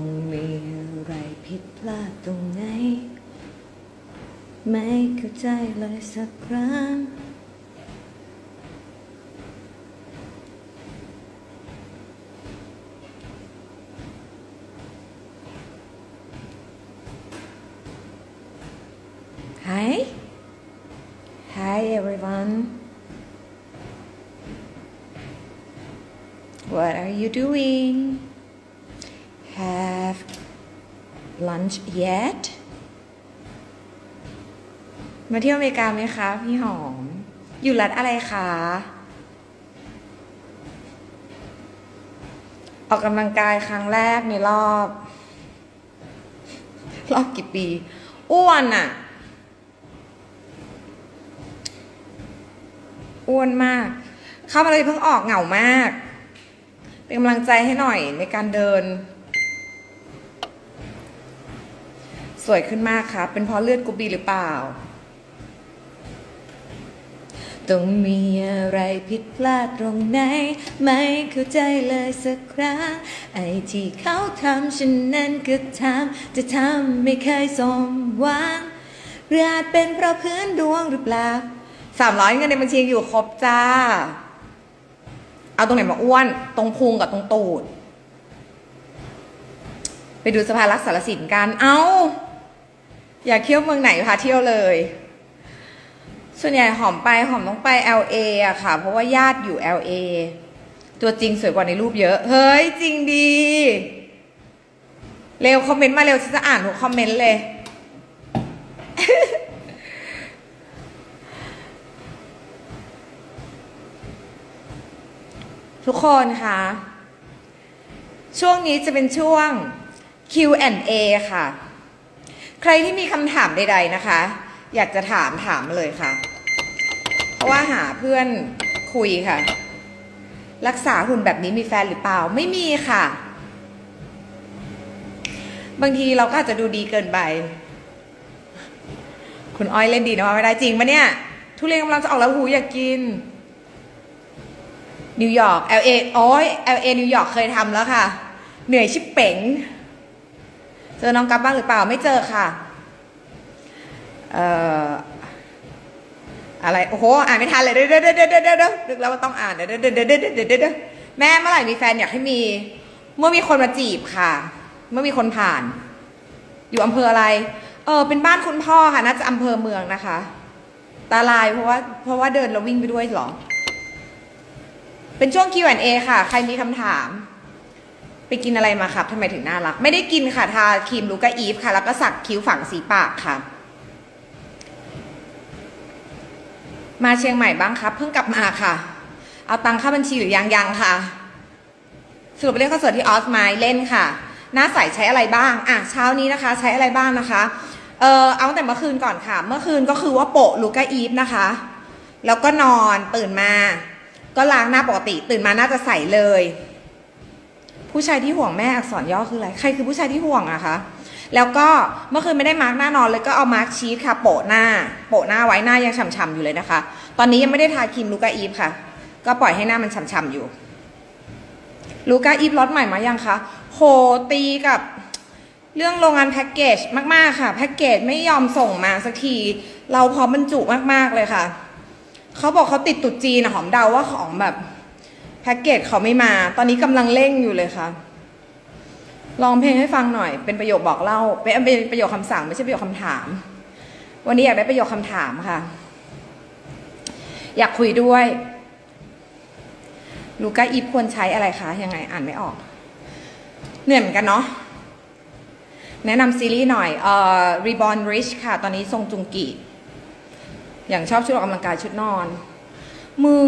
ต้องมีอะไรผิดพลาดตรงไหน ไม่เข้าใจเลยสักครั้ง Hi. Hi everyone. What are you doing? Lunch yet? มาเที่ยวอเมริกาไหมคะ พี่หอม อยู่รัฐอะไรคะ ออกกำลังกายครั้งแรกในรอบ รอบกี่ปี อ้วนอะอ้วนมาก เข้ามาเลยเพิ่งออกเหงามาก เป็นกำลังใจให้หน่อยในการเดิน สวยขึ้นมากครับ เป็นเพราะเลือดกรุ๊ปบีหรือเปล่า ต้องมีอะไรผิดพลาดตรงไหน ไม่เข้าใจเลยสักครั้ง ไอ้ที่เขาทำฉันนั้นก็ทำจะทำไม่เคยสมหวังหรืออาจเป็นเพราะพื้นดวงหรือเปล่าสามร้อยเงินในบัญชีอยู่ครบจ้า เอาตรงไหนมาอ้วน ตรงพุงกับตรงตูด ไปดูสภารักษารสินกัน เอ้า อยากเที่ยวเมืองไหนพาเที่ยวเลย ส่วนใหญ่หอมไปหอมต้องไป LA อะค่ะ เพราะว่าญาติอยู่ LA ตัวจริงสวยกว่าในรูปเยอะ เฮ้ย จริงดี เร็ว คอมเมนต์มาเร็วฉันจะอ่านทุกคอมเมนต์เลย ทุกคนคะช่วงนี้จะเป็นช่วง Q&A ค่ะ ใครที่มีคำถามใด ๆนะคะ อยากจะถามถามเลยค่ะ เพราะว่าหาเพื่อนคุยค่ะ รักษาหุ่นแบบนี้มีแฟนหรือเปล่าไม่มีค่ะ บางทีเราก็อาจจะดูดีเกินไป คุณอ้อยเล่นดีนะว่าไม่ได้จริงปะเนี่ย ทุเรียนกำลังจะออกแล้วหูอยากกิน นิวยอร์ก LA โอ้ย LA นิวยอร์กเคยทำแล้วค่ะ เหนื่อยชิบเป๋ง เจอน้องกัฟบ้างหรือเปล่าไม่เจอค่ะ เอ่ออะไร โอ้โห อ่านไม่ทันเลย เดี๋ยวเดี๋ยวเดี๋ยวเดี๋ยวเดี๋ยวนึกแล้วว่าต้องอ่านเดี๋ยวเดี๋ยวเดี๋ยวเดี๋ยวเดี๋ยวเดี๋ยวแม่เมื่อไหร่มีแฟนอยากให้มี เมื่อมีคนมาจีบค่ะ เมื่อมีคนผ่าน อยู่อำเภออะไร เออ เป็นบ้านคุณพ่อค่ะ น่าจะอำเภอเมืองนะคะ ตาลายเพราะว่า เพราะว่าเดินแล้ววิ่งไปด้วยหรอ เป็นช่วง Q&A ค่ะ ใครมีคำถาม ไปกินอะไรมาครับทำไมถึงน่ารัก ไม่ได้กินค่ะ ทาครีมลูกาอีฟค่ะ แล้วก็สักคิ้วฝังสีปากค่ะ มาเชียงใหม่บ้างครับ เพิ่งกลับมาค่ะ เอาตังค่าบัญชีหรือยังยังค่ะ สรุปไปเล่นคอนเสิร์ตที่ออสไมล์เล่นค่ะ หน้าใสใช้อะไรบ้าง อะ เช้านี้นะคะ ใช้อะไรบ้างนะคะ เออเอาแต่เมื่อคืนก่อนค่ะ เมื่อคืนก็คือว่าโปะลูกาอีฟนะคะ แล้วก็นอนตื่นมา ก็ล้างหน้าปกติ ตื่นมาน่าจะใสเลย ผู้ชายที่ห่วงแม่อักษรย่อคืออะไรใครคือผู้ชายที่ห่วงอะคะแล้วก็เมื่อคืนไม่ได้มาร์กหน้านอนเลยก็เอามาร์กชีสค่ะ โปะหน้า โปะหน้าไว้หน้ายังฉ่ำๆอยู่เลยนะคะ ตอนนี้ยังไม่ได้ทาครีมลูกาอีฟค่ะ ก็ปล่อยให้หน้ามันฉ่ำๆอยู่ลูกาอีฟล็อตใหม่มายังคะโหตีกับเรื่องโรงงานแพ็กเกจมากๆค่ะแพ็กเกจไม่ยอมส่งมาสักที เราพร้อมบรรจุมากๆเลยค่ะเขาบอกเขาติดตุดจีนหอมเดาว่าของแบบ พ็กเกจเขาไม่มา ตอนนี้กำลังเร่งอยู่เลยค่ะ ลองเพลงให้ฟังหน่อย เป็นประโยคบอกเล่า เป็นเป็นประโยคคำสั่งไม่ใช่ประโยคคำถาม วันนี้อยากได้ประโยคคำถามค่ะ อยากคุยด้วย ลูก้าอีฟควรใช้อะไรคะ ยังไงอ่านไม่ออก เหนื่อยเหมือนกันเนาะ แนะนำซีรีส์หน่อย เอ่อ Reborn Rich ค่ะ ตอนนี้ทรงจุงกิอย่างชอบชุดออกกำลังกายชุดนอน มึง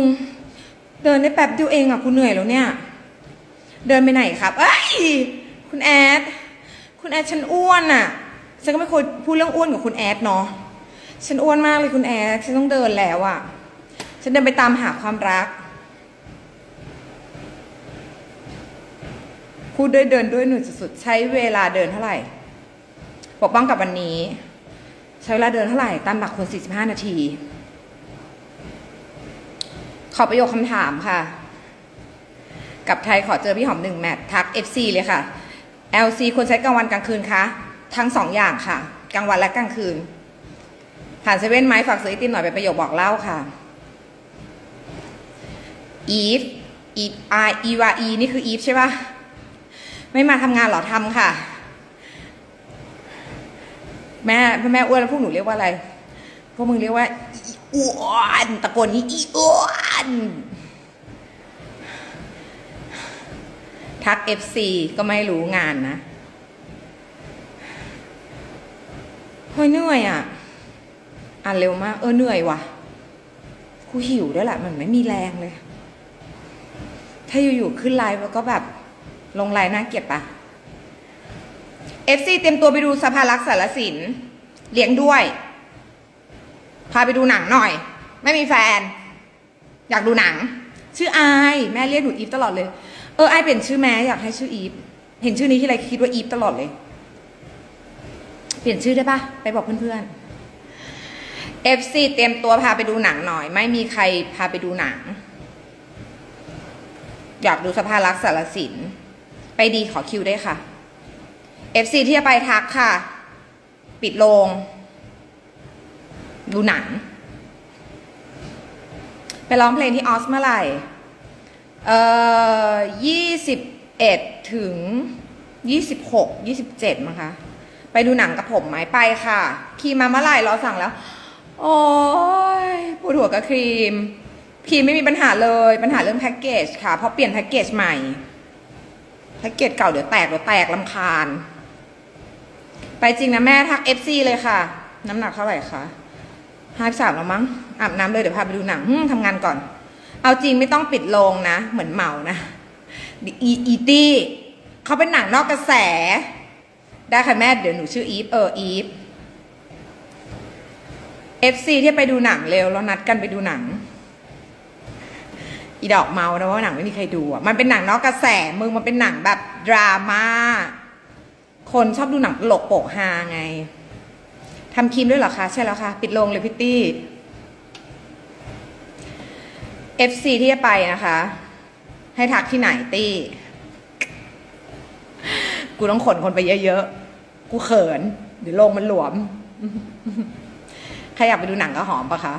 เดินได้แป๊บเดียวเองอะกูเหนื่อยแล้วเนี่ย เดินไปไหนครับเอ้ยคุณแอด คุณแอดฉันอ้วนอะ ฉันก็ไม่เคยพูดเรื่องอ้วนกับคุณแอดเนาะ ฉันอ้วนมากเลยคุณแอด ฉันต้องเดินแล้วอะ ฉันเดินไปตามหาความรัก พูดด้วยเดินด้วยหนุ่ยสุดๆ ใช้เวลาเดินเท่าไหร่ ปกป้องกับวันนี้ ใช้เวลาเดินเท่าไหร่ ตามหลักคน45 นาที ขอประโยคคำถามค่ะ กับไทยขอเจอพี่หอมหนึ่งแมททัก FC เลยค่ะ LC ควรใช้กลางวันกลางคืนคะทั้งสองอย่างค่ะ กลางวันและกลางคืน ผ่านเซเว่นไหมฝากซื้อไอติมหน่อยเป็นประโยคบอกเล่าค่ะ Eve Eve I E W E นี่คือ Eve ใช่ปะไม่มาทำงานหรอทำค่ะ แม่แม่อ้วนแล้วพวกหนูเรียกว่าอะไร พวกมึงเรียกว่า อ้วนตะโกนนี้อีอ้วนทัก FC ก็ไม่รู้งานนะเฮ้ยเหนื่อยอะ อ่านเร็วมาก เออเหนื่อยว่ะ กูหิวด้วยแหละ มันไม่มีแรงเลย ถ้าอยู่ๆขึ้นไลฟ์แล้วก็แบบ ลงไลน์น่าเกลียดปะ FC เตรียมตัวไปดูสภารักษ์สารสิน เลี้ยงด้วย พาไปดูหนังหน่อย ไม่มีแฟน อยากดูหนัง ชื่อไอแม่เรียกหนูอีฟตลอดเลย เออไอเปลี่ยนชื่อแม่อยากให้ชื่ออีฟเห็นชื่อนี้ที่ไรคิดว่าอีฟตลอดเลย เปลี่ยนชื่อได้ปะไปบอกเพื่อนๆ FC เตรียมตัวพาไปดูหนังหน่อย ไม่มีใครพาไปดูหนัง อยากดูสภารักษ์สารสิน ไปดีขอคิวได้ค่ะ FC ที่จะไปทักค่ะ ปิดโรง ดูหนัง ไปร้องเพลงที่ออสเมื่อไหร่ เอ่อยี่สิบเอ็ดถึงยี่สิบหกยี่สิบเจ็ดมั้งคะ ไปดูหนังกับผมไหมไปค่ะ ครีมมาเมื่อไหร่เราสั่งแล้ว โอ้ยปวดหัวกับครีม ครีมไม่มีปัญหาเลย ปัญหาเรื่องแพ็กเกจค่ะ เพราะเปลี่ยนแพ็กเกจใหม่ แพ็กเกจเก่าเดี๋ยวแตกเดี๋ยวแตกลำคาญ ไปจริงนะแม่ทัก FC เลยค่ะ น้ำหนักเท่าไหร่คะ ห้าสามแล้วมั้งอาบน้ำเลยเดี๋ยวพาไปดูหนังทำงานก่อน เอาจริงไม่ต้องปิดโรงนะ เหมือนเมานะอีอีตี้เขาเป็นหนังนอกกระแส ได้ค่ะแม่เดี๋ยวหนูชื่ออีฟเอออีฟ FC ที่ไปดูหนังเร็วเรานัดกันไปดูหนัง อีดอกเมานะว่าหนังไม่มีใครดูอะมันเป็นหนังนอกกระแสมึงมันเป็นหนังแบบดราม่าคนชอบดูหนังตลกโปกฮาไง ทำครีมด้วยเหรอคะ ใช่แล้วค่ะ ปิดโรงเลยพิตตี้ FC ที่จะไปนะคะ ให้ทักที่ไหนตี้ กูต้องขนคนไปเยอะๆ กูเขิน เดี๋ยวโรงมันหลวม ใครอยากไปดูหนังก็หอมปะคะ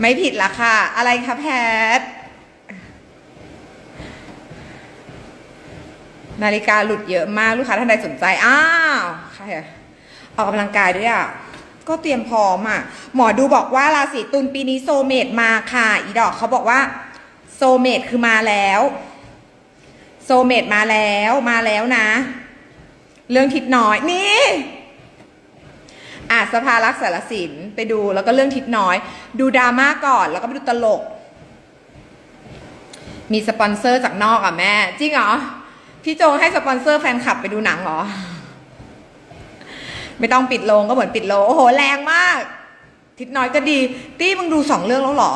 ไม่ผิดละค่ะ อะไรคะแพท นาฬิกาหลุดเยอะมากลูกค้าท่านใดสนใจ อ้าวใครอะออกกำลังกายด้วยอะก็เตรียมพร้อมอะหมอดูบอกว่าราศีตุลปีนี้โซเมตมาค่ะ อีดอกเขาบอกว่า โซเมตคือมาแล้ว โซเมตมาแล้วมาแล้วนะ เรื่องทิศน้อยนี่อะสภารักษ์สารสินไปดูแล้วก็เรื่องทิศน้อย ดูดราม่าก่อนแล้วก็ไปดูตลก มีสปอนเซอร์จากนอกอะแม่ จริงเหรอ พี่โจให้สปอนเซอร์แฟนคลับไปดูหนังเหรอ ไม่ต้องปิดโรงก็เหมือนปิดโรงโอ้โหแรงมาก ทิศน้อยก็ดี ตี้มึงดูสองเรื่องแล้วเหรอ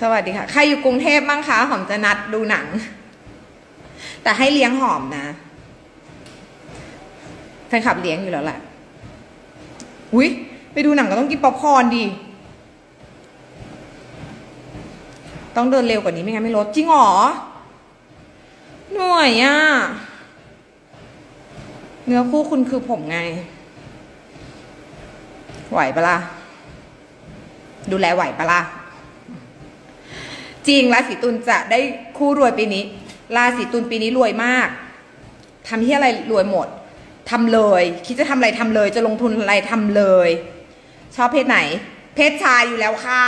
สวัสดีค่ะ ใครอยู่กรุงเทพบ้างคะ หอมจะนัดดูหนัง แต่ให้เลี้ยงหอมนะแฟนคลับเลี้ยงอยู่แล้วแหละอุ้ยไปดูหนังก็ต้องกินป๊อปคอร์นดีต้องเดินเร็วกว่านี้ไม่งั้นไม่ลดจริงเหรอ หน่วยอะ เนื้อคู่คุณคือผมไง ไหวปะล่ะ ดูแลไหวปะล่ะ จริงราศีตุลจะได้คู่รวยปีนี้ ราศีตุลปีนี้รวยมาก ทำที่อะไรรวยหมด ทำเลย คิดจะทำอะไรทำเลย จะลงทุนอะไรทำเลย ชอบเพศไหน เพศชายอยู่แล้วค่ะ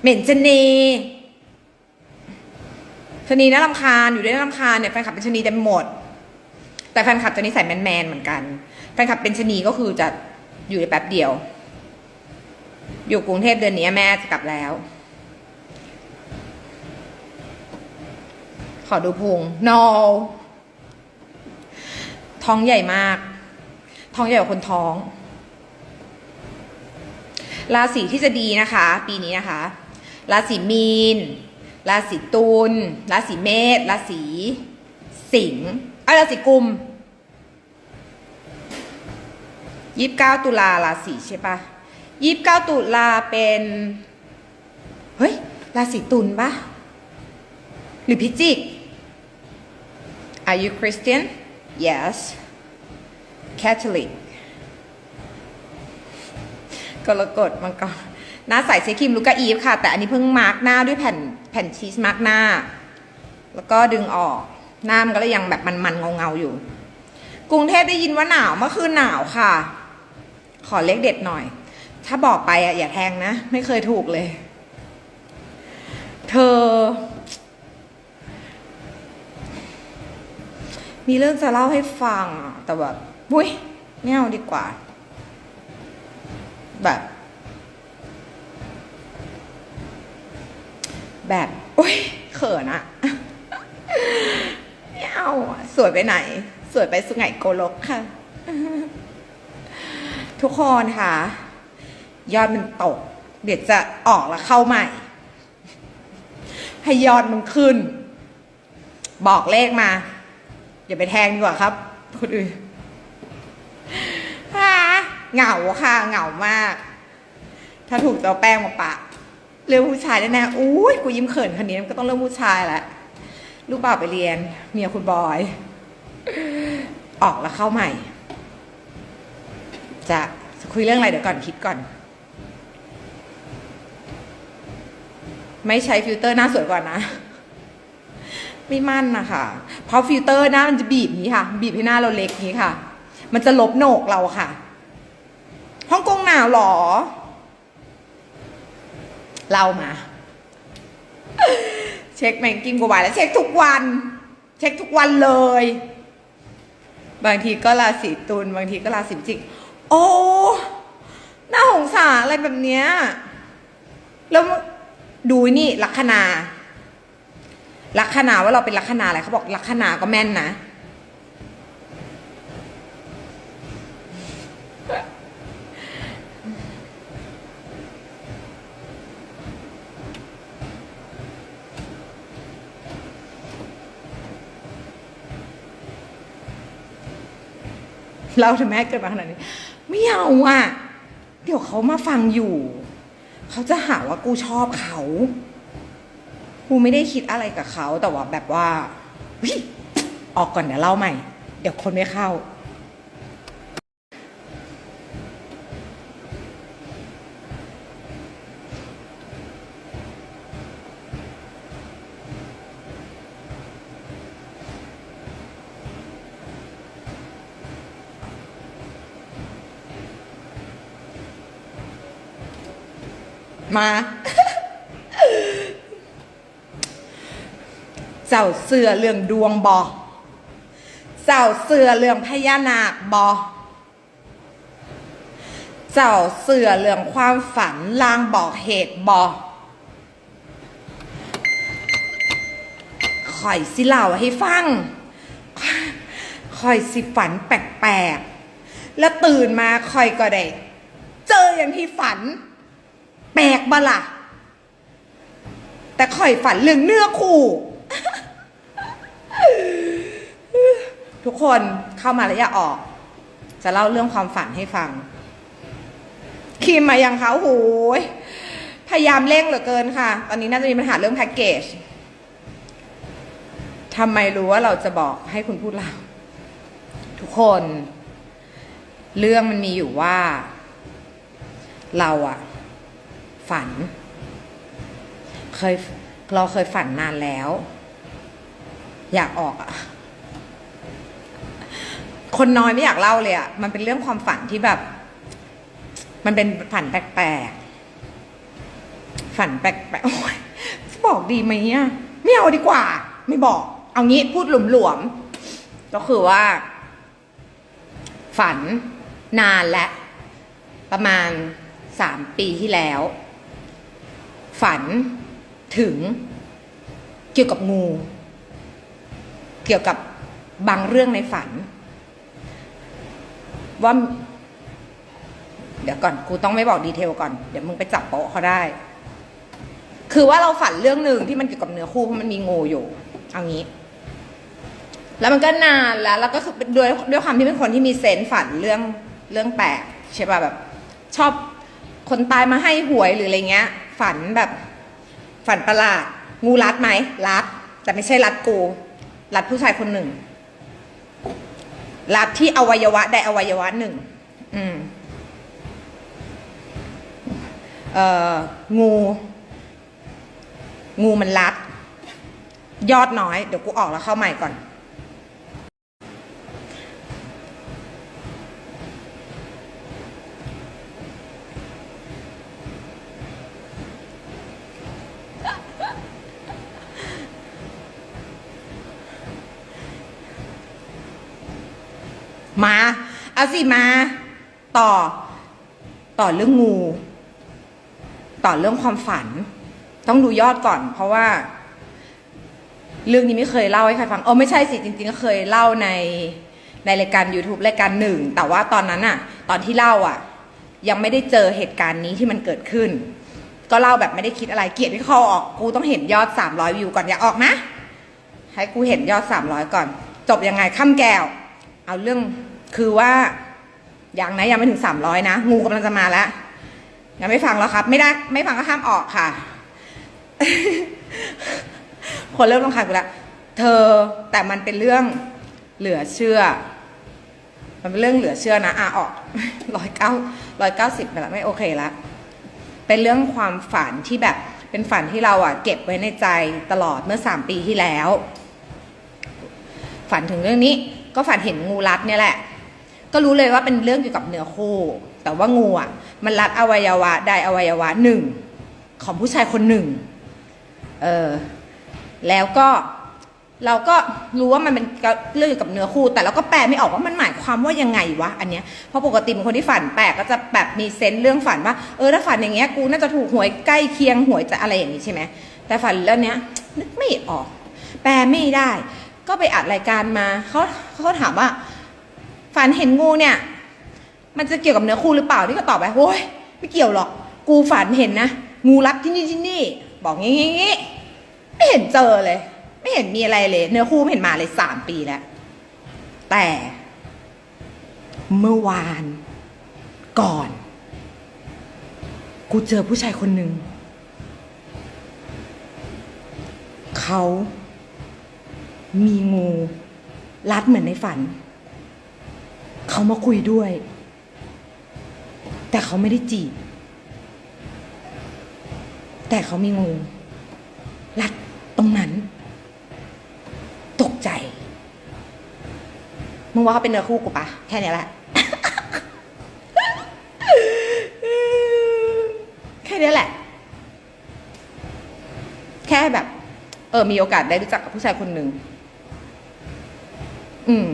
เหม็นชะนี ชนีน่ารำคาญอยู่ด้วยน่ารำคาญเนี่ยแฟนคลับเป็นชนีเต็มหมด แต่แฟนคลับจะนิสัยแมนๆเหมือนกันแฟนคลับเป็นชนีก็คือจะอยู่ในแป๊บเดียว อยู่กรุงเทพเดือนนี้แม่จะกลับแล้ว ขอดูพุง no ท้องใหญ่มาก ท้องใหญ่กว่าคนท้อง ราศีที่จะดีนะคะ ปีนี้นะคะ ราศีมีน ราศีตุลราศีเมษราศีสิงห์อ้ยราศีกุมยี่สิบเก้าตุลาราศีใช่ปะยี่สิบเก้าตุลาเป็นเฮ้ยราศีตุลปะหรือพิจิก Are you Christian Yes Catholic กรกฎมังกรหน้าใสเซครีมลูกาอีฟค่ะ แต่อันนี้เพิ่งมาร์กหน้าด้วยแผ่น แผ่นชีสมาร์กหน้า แล้วก็ดึงออก หน้ามันก็เลยยังแบบมันๆเงาๆอยู่ กรุงเทพได้ยินว่าหนาวเมื่อคืนหนาวค่ะ ขอเลขเด็ดหน่อย ถ้าบอกไปอะอย่าแทงนะ ไม่เคยถูกเลย เธอ มีเรื่องจะเล่าให้ฟังแต่แบบบุ้ยไม่เอาดีกว่า แบบ แบบอุ้ยเขินอะไม่เอาสวยไปไหน สวยไปสุไหงโกลกค่ะ ทุกคนค่ะ ยอดมันตก เดี๋ยวจะออกแล้วเข้าใหม่ ให้ยอดมันขึ้น บอกเลขมา อย่าไปแทงดีกว่าครับคนอื่นฮ่าเหงาค่ะ เหงามาก ถ้าถูกจะเอาแป้งมาปะ เรื่องผู้ชายแน่ๆอุ้ยกูยิ้มเขินคนนี้มันก็ต้องเรื่องผู้ชายแหละ ลูกบ่าวไปเรียน เมียคุณบอย ออกแล้วเข้าใหม่ จะคุยเรื่องอะไรเดี๋ยวก่อนคิดก่อน ไม่ใช้ฟิลเตอร์หน้าสวยก่อนนะ ไม่มั่นนะคะเพราะฟิลเตอร์หน้ามันจะบีบนี้ค่ะ บีบให้หน้าเราเล็กนี้ค่ะ มันจะลบโหนกเราค่ะฮ่องกงหนาวหรอ เล่ามา เช็คแมงกิ้งกว่าแล้วเช็คทุกวัน เช็คทุกวันเลย บางทีก็ราศีตุลบางทีก็ราศีจิก โอ้น่าสงสารอะไรแบบเนี้ยแล้วดูนี่ลัคนาลัคนาว่าเราเป็นลัคนาอะไรเขาบอกลัคนาก็แม่นนะ เราถึงแม้เกิดมาขนาดนี้ไม่เอาอะเดี๋ยวเขามาฟังอยู่ เขาจะหาว่ากูชอบเขากูไม่ได้คิดอะไรกับเขาแต่ว่าแบบว่าออกก่อนเดี๋ยวเล่าใหม่ เดี๋ยวคนไม่เข้า มา เจ้าเสือเรื่องดวงบอเจ้าเสือเรื่องพญานาคบอเจ้าเสือเรื่องความฝันลางบอกเหตุบอข่อยสิเล่าให้ฟังข่อยสิฝันแปลกๆ แล้วตื่นมาข่อยก็ได้ เจออย่างที่ฝัน แปลกบล่ะ แต่ข่อยฝันเรื่องเนื้อคู่ ทุกคนเข้ามาแล้วอย่าออก จะเล่าเรื่องความฝันให้ฟัง คิมมายังเขาโหยพยายามเร่งเหลือเกินค่ะ ตอนนี้น่าจะมีปัญหาเรื่องแพ็กเกจทำไมรู้ว่าเราจะบอกให้คุณพูดเล่าทุกคน เรื่องมันมีอยู่ว่า เราอะ ฝัน เคยเราเคยฝันนานแล้ว อยากออกอะคนน้อยไม่อยากเล่าเลยอะมันเป็นเรื่องความฝันที่แบบ มันเป็นฝันแปลกๆ ฝันแปลกๆโอ้ยบอกดีไหมอะไม่เอาดีกว่า ไม่บอก เอางี้พูดหลวมๆ ก็คือว่า ฝันนานและ ประมาณสามปีที่แล้ว ฝันถึงเกี่ยวกับงู เกี่ยวกับบางเรื่องในฝัน ว่า เดี๋ยวก่อนกูต้องไม่บอกดีเทลก่อน เดี๋ยวมึงไปจับโป๊ะเขาได้ คือว่าเราฝันเรื่องหนึ่งที่มันเกี่ยวกับเนื้อคู่เพราะมันมีงูอยู่เอางี้ แล้วมันก็นานแล้ว แล้วก็คือด้วยด้วยความที่เป็นคนที่มีเซนส์ฝันเรื่องเรื่องแปลกใช่ป่ะแบบ ชอบ คนตายมาให้หวยหรืออะไรเงี้ย ฝันแบบ ฝันประหลาด งูรัดไหมรัด แต่ไม่ใช่รัดกูรัดผู้ชายคนหนึ่งรัดที่อวัยวะใดอวัยวะหนึ่ง อืมเอ่องู งูมันรัด ยอดน้อย เดี๋ยวกูออกแล้วเข้าใหม่ก่อน มา เอาสิมา ต่อ ต่อเรื่องงู ต่อเรื่องความฝัน ต้องดูยอดก่อน เพราะว่า เรื่องนี้ไม่เคยเล่าให้ใครฟังเออไม่ใช่สิจริง ๆ ก็เคยเล่าในในรายการ YouTube รายการหนึ่ง แต่ว่าตอนนั้นอะตอนที่เล่าอะยังไม่ได้เจอเหตุการณ์นี้ที่มันเกิดขึ้น ก็เล่าแบบไม่ได้คิดอะไรเกียดที่เขาออกกูต้องเห็นยอด 300 วิวก่อนอย่าออกนะ ให้กูเห็นยอด 300 ก่อน จบยังไงข้ามแก้ว เอาเรื่อง คือว่าอยังนะยังไม่ถึง300นะ งูกำลังจะมาแล้วยังไม่ฟังแล้วครับ ไม่ได้ไม่ฟังก็ห้ามออกค่ะ คนเริ่มรำคาญกูแล้วเธอแต่มันเป็นเรื่องเหลือเชื่อ มันเป็นเรื่องเหลือเชื่อนะอะออกร้อยเก้าร้อยเก้าสิบไปแล้วไม่โอเคละเป็นเรื่องความฝันที่แบบเป็นฝันที่เราอะเก็บไว้ในใจตลอดเมื่อสามปีที่แล้ว ฝันถึงเรื่องนี้ ก็ฝันเห็นงูรัดเนี่ยแหละ ก็รู้เลยว่าเป็นเรื่องเกี่ยวกับเนื้อคู่ แต่ว่างูอะมันรัดอวัยวะใดอวัยวะหนึ่งของผู้ชายคนหนึ่ง เออ แล้วก็เราก็รู้ว่ามันเป็นเรื่องเกี่ยวกับเนื้อคู่ แต่เราก็แปลไม่ออกว่ามันหมายความว่ายังไงวะอันเนี้ย เพราะปกติเป็นคนที่ฝันแปลกก็จะแบบมีเซนส์เรื่องฝันว่า เออถ้าฝันอย่างเงี้ยกูน่าจะถูกหวยใกล้เคียงหวยจะอะไรอย่างนี้ใช่ไหม แต่ฝันเรื่องเนี้ยนึกไม่ออก แปลไม่ได้ ก็ไปอัดรายการมาเขาเขาถามว่า ฝันเห็นงูเนี่ย มันจะเกี่ยวกับเนื้อคู่หรือเปล่านี่ก็ตอบไปโอ้ยไม่เกี่ยวหรอก กูฝันเห็นนะ งูรัดที่นี่ที่นี่ บอกงี้งี้งี้ไม่เห็นเจอเลย ไม่เห็นมีอะไรเลย เนื้อคู่ไม่เห็นมาเลยสามปีแล้ว แต่ เมื่อวานก่อน กูเจอผู้ชายคนหนึ่งเขามีงูรัดเหมือนในฝัน เขามาคุยด้วย แต่เขาไม่ได้จีบ แต่เขามีงูรัดตรงนั้น ตกใจ มึงว่าเขาเป็นเนื้อคู่กูปะแค่นี้แหละ แค่นี้แหละ แค่แบบ เออ มีโอกาสได้รู้จักกับผู้ชายคนหนึ่ง อืม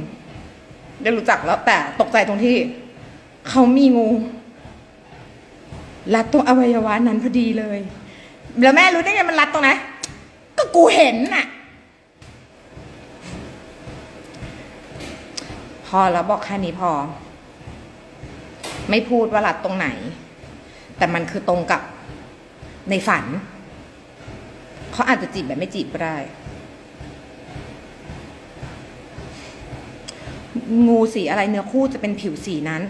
ได้รู้จักแล้วแต่ตกใจตรงที่ เขามีงูรัดตรงอวัยวะนั้นพอดีเลย แล้วแม่รู้ได้ไงมันรัดตรงไหนก็กูเห็นน่ะ พอแล้วบอกแค่นี้พอ ไม่พูดว่ารัดตรงไหน แต่มันคือตรงกับในฝัน เขาอาจจะจีบแบบไม่จีบก็ได้ งูสีอะไรเนื้อคู่จะเป็นผิวสีนั้น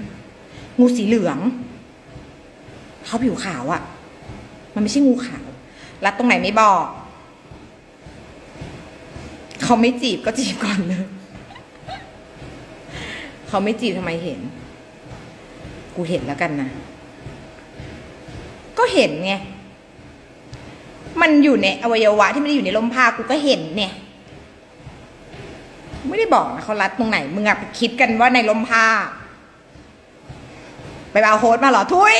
งูสีเหลืองเขาผิวขาวอะ่ะ มันไม่ใช่งูขาว รัดตรงไหนไม่บอกเขาไม่จีบก็จีบก่อนเลยเขาไม่จีบทำไมเห็น กูเห็นแล้วกันนะก็เห็นไงมันอยู่ในอวัยวะที่ไม่ได้อยู่ในลมผ้ากูก็เห็นเนี่ย ไม่ได้บอกนะเขารัดตรงไหน มึงอะไปคิดกันว่าในลมผ้า ไปเอาโฮสมาเหรอ ทุย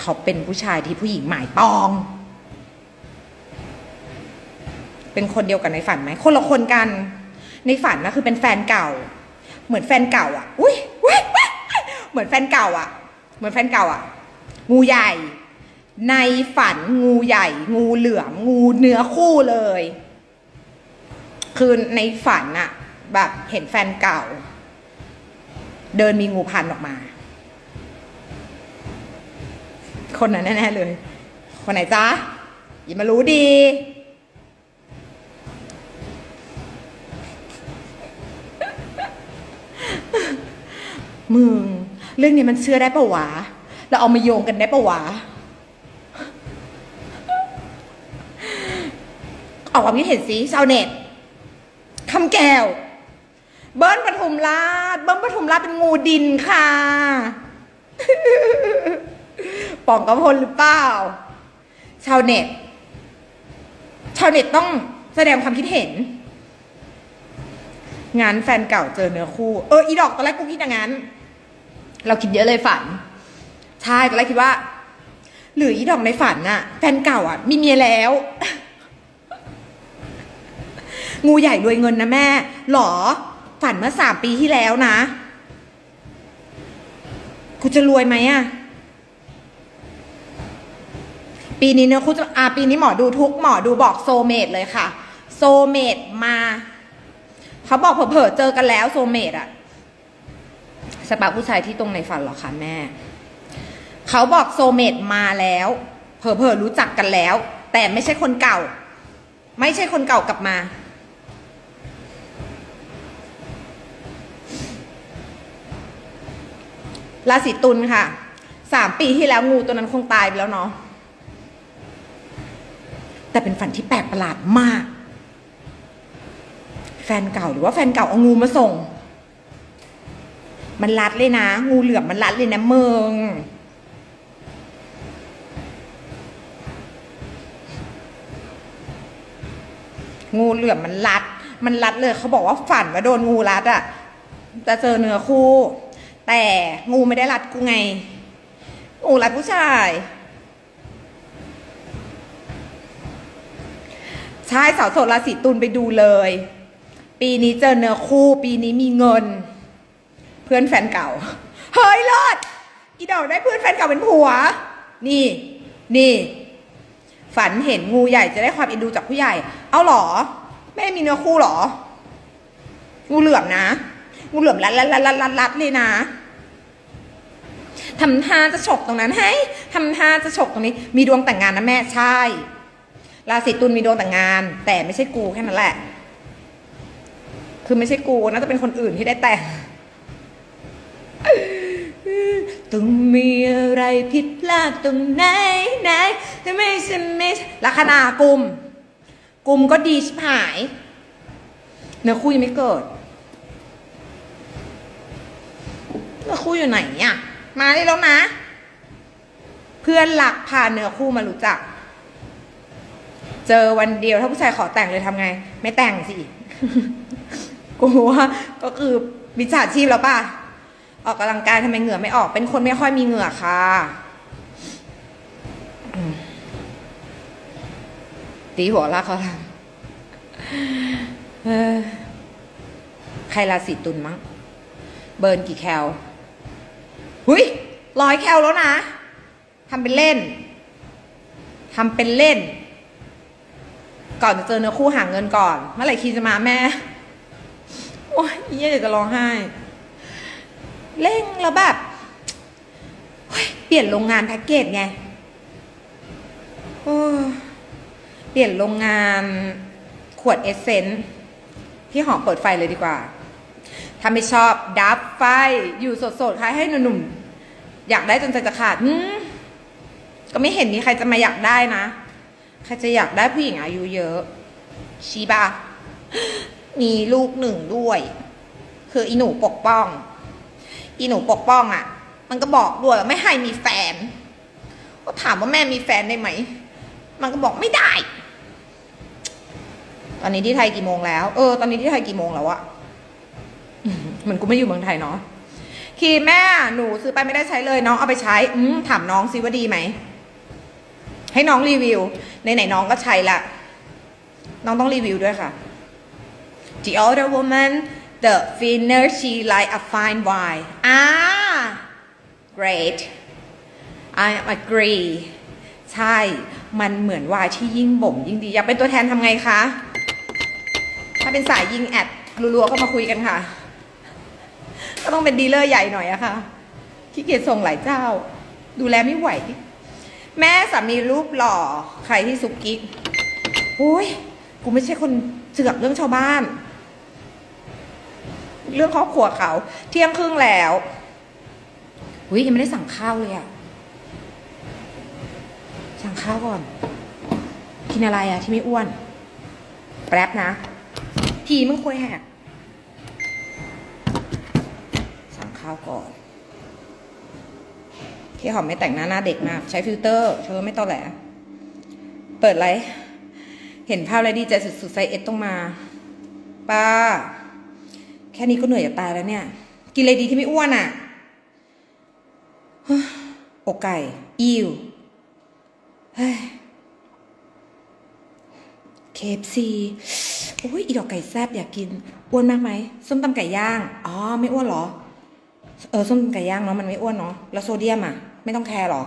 เขาเป็นผู้ชายที่ผู้หญิงหมายปอง เป็นคนเดียวกันในฝันไหม คนละคนกัน ในฝันนะคือเป็นแฟนเก่า เหมือนแฟนเก่า อะ อุ้ยอุ้ยอุ๊ยเหมือนแฟนเก่า อะ เหมือนแฟนเก่าอะ งูใหญ่ ในฝันงูใหญ่ งูเหลือมงูเนื้อคู่เลย คือในฝันอะแบบเห็นแฟนเก่า เดินมีงูพันออกมา คนนั้นแน่ๆเลย คนไหนจ๊ะอย่ามารู้ดีมึงเรื่องนี้มันเชื่อได้ปะวะ เราเอามาโยงกันได้ปะวะ ออกความคิดเห็นสิชาวเน็ตคำแก้ว เบิ้ลปทุมราชเบิ้ลปทุมราชเป็นงูดินค่ะ ป่องกำพลหรือเปล่า ชาวเน็ต ชาวเน็ตต้องแสดงความคิดเห็น งานแฟนเก่าเจอเนื้อคู่ เอออีดอกตอนแรกกูคิดอย่างนั้น เราคิดเยอะเลยฝัน ใช่ตอนแรกคิดว่า หรืออีดอกในฝันน่ะ แฟนเก่าอะ มีเมียแล้ว งูใหญ่รวยเงินนะแม่หรอ ฝันเมื่อสามปีที่แล้วนะ กูจะรวยไหมอะปีนี้เนอะคุณจะอาปีนี้หมอดูทุกหมอดูบอกโซเมดเลยค่ะ โซเมดมาเขาบอกเผลอๆเจอกันแล้วโซเมดอะสปาผู้ชายที่ตรงในฝันหรอคะแม่ เขาบอกโซเมดมาแล้ว เผลอๆรู้จักกันแล้ว แต่ไม่ใช่คนเก่า ไม่ใช่คนเก่ากลับมา ราศีตุลค่ะสามปีที่แล้วงูตัวนั้นคงตายไปแล้วเนาะแต่เป็นฝันที่แปลกประหลาดมาก แฟนเก่าหรือว่าแฟนเก่าเอางูมาส่ง มันรัดเลยนะ งูเหลือมมันรัดเลยนะเมืองงูเหลือมมันรัด มันรัดเลยเขาบอกว่าฝันว่าโดนงูรัดอะ่ะจะเจอเนื้อคู่ แต่งูไม่ได้รัดกูไงงูรัดผู้ชาย ใช่สาวโสดราศีตุลไปดูเลย ปีนี้เจอเนื้อคู่ ปีนี้มีเงิน เพื่อนแฟนเก่า เฮ้ยเลิศอีดอกได้เพื่อนแฟนเก่าเป็นผัว นี่ นี่ ฝันเห็นงูใหญ่จะได้ความเอ็นดูจากผู้ใหญ่ เอาหรอ ไม่ได้มีเนื้อคู่หรอ งูเหลือมนะ งูเหลือมรัดรัดรัดรัดรัดเลยนะ ทำท่าจะฉกตรงนั้นให้ทำท่าจะฉกตรงนี้ มีดวงแต่งงานนะแม่ใช่ ราศีตุลมีดวงแต่งงาน แต่ไม่ใช่กูแค่นั้นแหละ คือไม่ใช่กูน่าจะเป็นคนอื่นที่ได้แต่งต้องมีอะไรผิดพลาดตรงไหนไหนทำไมฉันไม่ลัคนากลุ่มกลุ่มก็ดีชิบหาย เนื้อคู่ยังไม่เกิด เนื้อคู่อยู่ไหนอะ มาได้แล้วนะ เพื่อนหลักพาเนื้อคู่มารู้จัก เจอวันเดียวถ้าผู้ชายขอแต่งเลยทำไง ไม่แต่งสิกูว่าก็คือมิจฉาชีพแล้วป่ะ ออกกำลังกายทำไมเหงื่อไม่ออก เป็นคนไม่ค่อยมีเหงื่อค่ะตีหัวลากเขาทำใครราศีตุลมั้ง เบิร์นกี่แคล หุยร้อยแคลแล้วนะทำเป็นเล่นทำเป็นเล่น ก่อนจะเจอเนื้อคู่หาเงินก่อน เมื่อไหร่คีจะมาแม่โอ้ยเยี่ยเดี๋ยวจะร้องไห้ เร่งแล้วแบบเปลี่ยนโรงงานแพ็กเกจไงโอ้เปลี่ยนโรงงานขวดเอเซนต์พี่หอมเปิดไฟเลยดีกว่า ถ้าไม่ชอบดับไฟอยู่สดๆใครให้หนุ่มๆ อยากได้จนใจจะขาดหืมก็ไม่เห็นมีใครจะมาอยากได้นะ ใครจะอยากได้ผู้หญิงอายุเยอะ ชีบะมีลูกหนึ่งด้วย คืออีหนูปกป้อง อีหนูปกป้องอะ่ะ มันก็บอกด้วยว่าไม่ให้มีแฟน ก็ถามว่าแม่มีแฟนได้ไหม มันก็บอกไม่ได้ ตอนนี้ที่ไทยกี่โมงแล้ว เออ ตอนนี้ที่ไทยกี่โมงแล้วอะมเหมือนกูไม่อยู่เมืองไทยเนาะ ครีมแม่หนูซื้อไปไม่ได้ใช้เลยน้องเอาไปใช้ อืมถามน้องซิว่าดีไหม ให้น้องรีวิวในไหนน้องก็ใช้ละ น้องต้องรีวิวด้วยค่ะ The older woman the thinner she like a fine wine อ่า great I agree ใช่ มันเหมือนวายที่ยิ่งบ่มยิ่งดี อยากเป็นตัวแทนทำไงคะ ถ้าเป็นสายยิงแอดรัวๆก็มาคุยกันค่ะ ก็ต้องเป็นดีลเลอร์ใหญ่หน่อยอะค่ะขี้เกียจส่งหลายเจ้า ดูแลไม่ไหว แม่สามีรูปหล่อใครที่ซุกกิ๊กโอ้ยกูไม่ใช่คนเสือกเรื่องชาวบ้าน เรื่องครอบครัวเขา เที่ยงครึ่งแล้วอุ้ยยังไม่ได้สั่งข้าวเลยอะสั่งข้าวก่อน กินอะไรอะที่ไม่อ้วน แป๊บนะ ทีมึงคุยแหก สั่งข้าวก่อนพี่หอมไม่แต่งหน้าหน้าเด็กมาก ใช้ฟิลเตอร์เธอไม่ตอแหลเปิดไลฟ์เห็นภาพแล้วดีใจสุดๆไซเอสต้องมาป้า แค่นี้ก็เหนื่อยจะตายแล้วเนี่ย กินอะไรดีที่ไม่อ้วนอะฮะอกไก่ อิวเฮ้ยเคฟซีโอ้ยอีดอกไก่แซบอยากกิน อ้วนมากไหมส้มตำไก่ย่าง อ๋อ ไม่อ้วนเหรอ เออส้มตำไก่ย่างเนาะมันไม่อ้วนเนาะแล้วโซเดียมอะ ไม่ต้องแคร์หรอ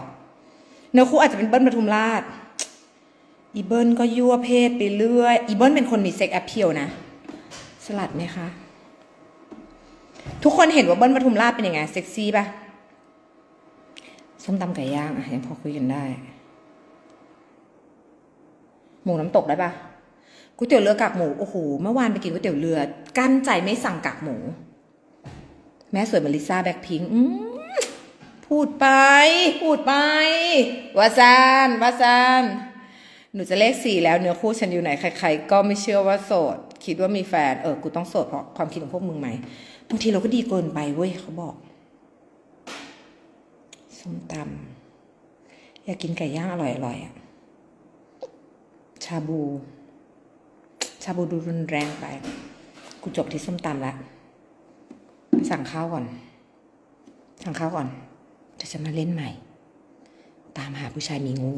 เนื้อคู่อาจจะเป็นเบิ้ลปทุมราชอีเบิ้ลก็ยั่วเพศไปเรื่อยอีเบิ้ลเป็นคนมีเซ็กแอพเพียวนะ สลัดไหมคะ ทุกคนเห็นว่าเบิ้ลปทุมราชเป็นยังไงเซ็กซี่ปะส้มตำไก่ย่างอะยังพอคุยกันได้ หมูน้ำตกได้ปะก๋วยเตี๋ยวเรือกากหมู โอ้โห เมื่อวานไปกินก๋วยเตี๋ยวเรือ กั้นใจไม่สั่งกากหมู แม่สวยเหมือนลิซ่าแบ็คพิงพูดไป พูดไปวาซานวาซานหนูจะเลขสี่แล้วเนื้อคู่ฉันอยู่ไหนใคร ๆ ก็ไม่เชื่อว่าโสด คิดว่ามีแฟนเออกูต้องโสดเพราะความคิดของพวกมึงไหมบางทีเราก็ดีเกินไปเว้ยเขาบอกส้มตำอยากกินไก่ย่างอร่อยๆอะชาบู ชาบูดูรุนแรงไป กูจบที่ส้มตำละ สั่งข้าวก่อน สั่งข้าวก่อนจะจะมาเล่นใหม่ ตามหาผู้ชายมีงู